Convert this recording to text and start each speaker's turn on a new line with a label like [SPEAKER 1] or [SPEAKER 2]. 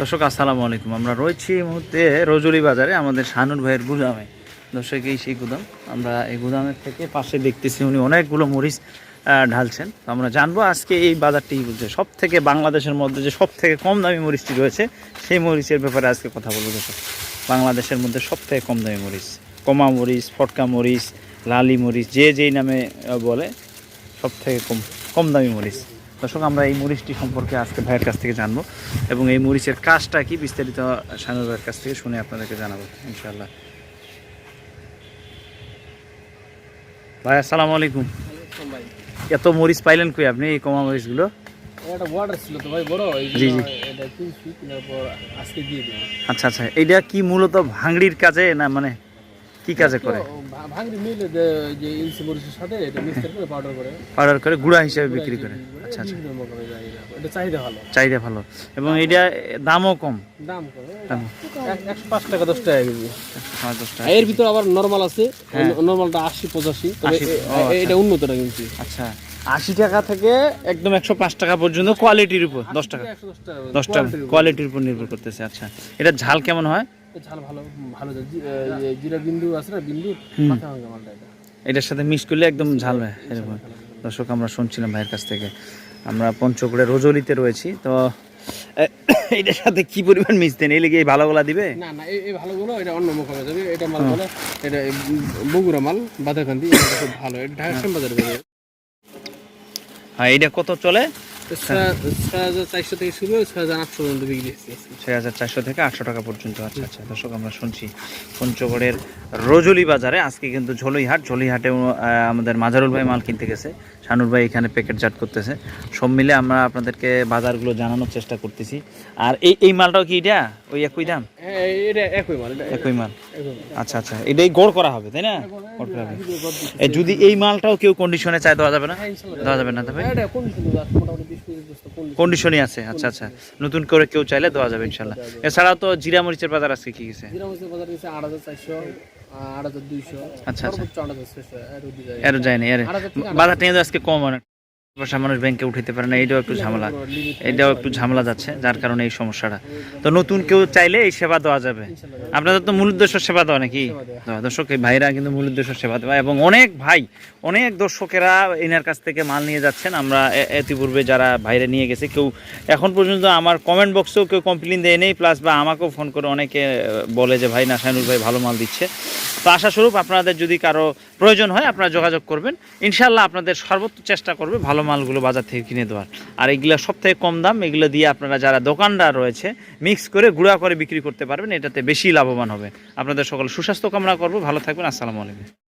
[SPEAKER 1] দর্শক, আসসালামু আলাইকুম। আমরা রয়েছি এই মুহূর্তে রজলি বাজারে, আমাদের শানুর ভাইয়ের গুদামে। দর্শক, এই সেই গুদাম। আমরা এই গুদামের থেকে পাশে দেখতেছি উনি অনেকগুলো মরিচ ঢালছেন। আমরা জানব আজকে এই বাজারটি বলছে। সব থেকে বাংলাদেশের মধ্যে যে সব থেকে কম দামি মরিচটি রয়েছে, সেই মরিচের ব্যাপারে আজকে কথা বলব দর্শক। বাংলাদেশের মধ্যে সব থেকে কম দামি মরিচ, কমা মরিচ, ফটকা মরিচ, লালি মরিচ, যে যেই নামে বলে সব থেকে কম কম দামি মরিচ। দর্শক আমরা এই মরিচটি সম্পর্কে আজকে ভাইয়ের কাছ থেকে জানব এবং এই মরিচের কাজটা কি বিস্তারিত শানুর ভাইয়ের কাছ থেকে শুনে আপনাদেরকে জানাব ইনশাল্লাহ ভাই আসসালামু আলাইকুম। এত মরিচ পাইলেন কই আপনি এই কমা মরিচগুলো? আচ্ছা আচ্ছা। এইটা কি মূলত ভাঙড়ির কাজে না মানে কি কাজে করে?
[SPEAKER 2] ভাঙড়ি মিলে যে ইলসি মরিচের সাথে এটা করে পাউডার করে।
[SPEAKER 1] পাউডার করে গুঁড়া হিসেবে বিক্রি করে। আচ্ছা আচ্ছা।
[SPEAKER 2] এটা। এটা চাহিদা ভালো।
[SPEAKER 1] চাহিদা ভালো। এবং এটা দামও কম।
[SPEAKER 2] দাম কম। একশো পাঁচ টাকা দশ টাকা কেজি। এর ভিতর আবার নর্মাল আছে।
[SPEAKER 1] হ্যাঁ।
[SPEAKER 2] নর্মালটা আশি পঁচাশি। তবে
[SPEAKER 1] 80
[SPEAKER 2] এ-
[SPEAKER 1] ও, আচ্ছা।
[SPEAKER 2] এটা উন্নতটা কিনছি
[SPEAKER 1] আচ্ছা। আশি টাকা থেকে একদম একশো পাঁচ টাকা পর্যন্ত কোয়ালিটির উপর। দশ টাকা।
[SPEAKER 2] দশ টাকা।
[SPEAKER 1] কোয়ালিটির উপর নির্ভর করতেছে। আচ্ছা। এটা ঝাল কেমন হয়?
[SPEAKER 2] ঝাল ভালো ভালো জিরা বিন্দু আছে না বিন্দু মাথা ভাঙা মালটা এটা।
[SPEAKER 1] এটার সাথে মিক্স করলে একদম ঝাল হয় এরকম। দর্শক আমরা শুনছিলাম ভাইয়ের কাছ থেকে। আমরা পঞ্চগড়ে রজলিতে রয়েছি তো এটার সাথে কি পরিমাণ দেন? এই লেগে এই ভালোগুলা দিবে?
[SPEAKER 2] না না এই ভালোগুলো এটা অন্য মোকামে যাবে এটা মাল বলে এটা বগুড়া মাল বাদাকান্দি এটা খুব ভালো। এটা ঢাকা বাজারে
[SPEAKER 1] হ্যাঁ এইটা কত চলে?
[SPEAKER 2] চারশো থেকে শুরু আটশো বিক্রি
[SPEAKER 1] ছয় হাজার চারশো থেকে আটশো টাকা পর্যন্ত। আচ্ছা আচ্ছা আমরা শুনছি পঞ্চগড়ের রজলি বাজারে আজকে কিন্তু ঝোলইহাট ঝোলইহাটেও আহ, আমাদের মাজারুল ভাই মাল কিনতে গেছে। শানুর ভাই এখানে প্যাকেটজাট করতেছে। সব মিলে আমরা আপনাদেরকে বাজারগুলো জানানোর চেষ্টা করতেছি। আর এই এই মালটাও কি এটা? ওই একই দাম?
[SPEAKER 2] হ্যাঁ একই মাল এটা
[SPEAKER 1] একই মাল। আচ্ছা আচ্ছা। এটাই গড় করা হবে তাই না? গড় করা হবে। যদি এই মালটাও কেউ কন্ডিশনে চায় দেওয়া যাবে না?
[SPEAKER 2] হ্যাঁ,
[SPEAKER 1] দেওয়া যাবে না তবে
[SPEAKER 2] হ্যাঁ।
[SPEAKER 1] কন্ডিশনই আছে আচ্ছা আচ্ছা। নতুন করে কেউ চাইলে দেওয়া যাবে ইনশাল্লাহ। এছাড়াও তো জিরা মরিচের বাজার আজকে কি গেছে?
[SPEAKER 2] জিরা মরিচের বাজার গেছে আট হাজার চারশো। আট হাজার দুইশো
[SPEAKER 1] আচ্ছা, আচ্ছা।
[SPEAKER 2] যায়।
[SPEAKER 1] এর যায়নি এর
[SPEAKER 2] আট
[SPEAKER 1] বাজারটা কিন্তু আজকে কম অনেক পয়সা মানুষ ব্যাংকে পারে না একটু ঝামেলা। এটাও একটু ঝামেলা যাচ্ছে, যার কারণে এই সমস্যাটা। তো নতুন কেউ চাইলে এই সেবা দেওয়া যাবে। আপনাদের তো মূল উদ্দেশ্য সেবা দেওয়া নাকি। দর্শক, এই ভাইরা কিন্তু মূল উদ্দেশ্য সেবা দেওয়া। এবং অনেক ভাই, অনেক দর্শকেরা এনার কাছ থেকে মাল নিয়ে যাচ্ছেন। আমরা ইতিপূর্বে যারা ভাইরা নিয়ে গেছে, কেউ এখন পর্যন্ত আমার কমেন্ট বক্সেও কেউ কমপ্লেন দেয় নেই। প্লাস বা আমাকেও ফোন করে অনেকে বলে যে, ভাই নাসানুর ভাই ভালো মাল দিচ্ছে। তো আশাস্বরূপ আপনাদের যদি কারও প্রয়োজন হয়, আপনারা যোগাযোগ করবেন। ইনশাল্লাহ আপনাদের সর্বোচ্চ চেষ্টা করবে ভালো মালগুলো বাজার থেকে কিনে দেওয়ার। আর এগুলো সব থেকে কম দাম, এগুলো দিয়ে আপনারা যারা দোকানদার রয়েছে মিক্স করে, গুঁড়া করে বিক্রি করতে পারবেন, এটাতে বেশি লাভবান হবে। আপনাদের সকল সুস্বাস্থ্য কামনা করব, ভালো থাকবেন, আসসালামু আলাইকুম।